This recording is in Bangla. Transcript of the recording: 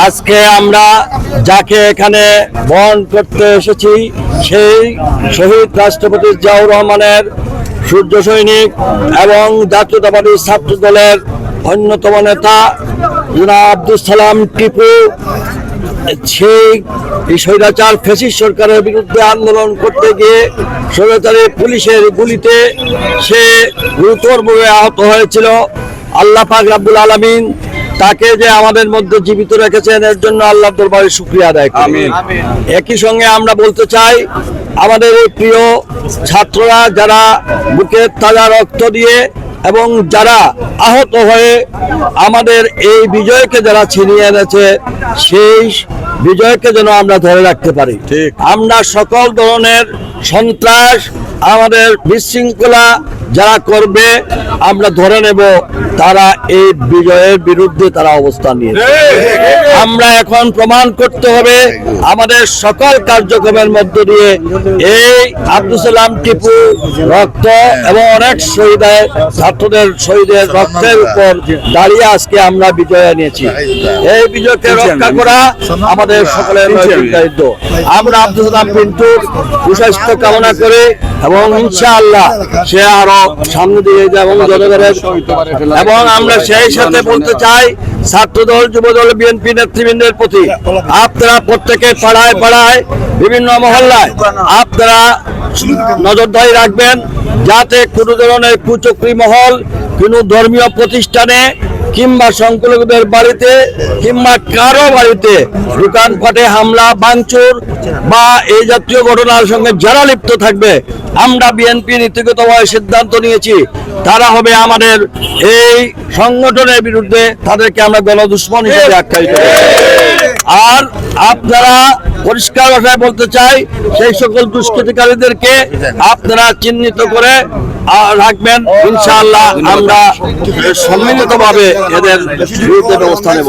আজকে আমরা যাকে এখানে বরণ করতে এসেছি, সেই শহীদ রাষ্ট্রপতি জিয়াউর রহমানের সূর্য সৈনিক এবং জাতীয়তাবাদী ছাত্র দলের অন্যতম নেতা জনাব আব্দুল সালাম টিপু। সেই স্বৈরাচার ফেসিস সরকারের বিরুদ্ধে আন্দোলন করতে গিয়ে স্বৈরাচারী পুলিশের গুলিতে সে গুরুতরভাবে আহত হয়েছিল। আল্লাহ পাক রাব্বুল আলামিন তাকে যে আমাদের মধ্যে জীবিত রেখেছেন এর জন্য আল্লাহ দরবারে শুক্রিয়া আদায় করি। একই সঙ্গে আমরা বলতে চাই আমাদের এই প্রিয় ছাত্ররা যারা বুকের তাজা রক্ত দিয়ে এবং যারা আহত হয়ে আমাদের এই বিজয়কে যারা ছিনিয়ে এনেছে সেই বিজয়কে যেন আমরা ধরে রাখতে পারি। ঠিক। আমরা সকল ধরনের সন্ত্রাস আমাদের বিশৃঙ্খলা যারা করবে, আমরা ধরে নেব তারা এই বিজয়ের বিরুদ্ধে তারা অবস্থান নিয়ে আমরা এখন প্রমাণ করতে হবে আমাদের সকল কার্যক্রমের মধ্য দিয়ে এই আব্দুল সালাম টিপু রক্ত এবং অনেক শহীদের, ছাত্রদের শহীদের রক্তের উপর দাঁড়িয়ে আজকে আমরা বিজয় নিয়েছি এই বিজয়কে রক্ষা করা আমাদের সকলের দায়িত্ব। আমরা আব্দুল সালাম পিন্টুর সুস্বাস্থ্য কামনা করি এবং ইনশাআল্লাহ সে আরও সামনে দিয়ে এবং জনগণের এবং আমরা সেই সাথে বলতে চাই ছাত্র দল যুব দল বিএনপি নেতৃবৃন্দের প্রতি আপনারা প্রত্যেকে পাড়ায় পাড়ায় বিভিন্ন মহল্লায় আপনারা নজরদারি রাখবেন যাতে কোনো ধরনের কুচক্রি মহল, কোনো ধর্মীয় প্রতিষ্ঠানে কিংবা সংখ্যালঘুদের বাড়িতে কিংবা কারও বাড়িতে দোকানপাটে হামলা, ভাঙচুর বা এই জাতীয় ঘটনার সঙ্গে যারা লিপ্ত থাকবে, আমরা বিএনপি নীতিগতভাবে সিদ্ধান্ত নিয়েছি, তারা হবে আমাদের এই সংগঠনের বিরুদ্ধে তাদেরকে আমরা গণদুশ্মন হিসেবে আখ্যায়িত। আর আপনারা পরিষ্কার ভাষায় বলতে চাই, সেই সকল দুষ্কৃতিকারীদেরকে আপনারা চিহ্নিত করে রাখবেন। ইনশাআল্লাহ আমরা সম্মিলিতভাবে এদের বিরুদ্ধে ব্যবস্থা নেব।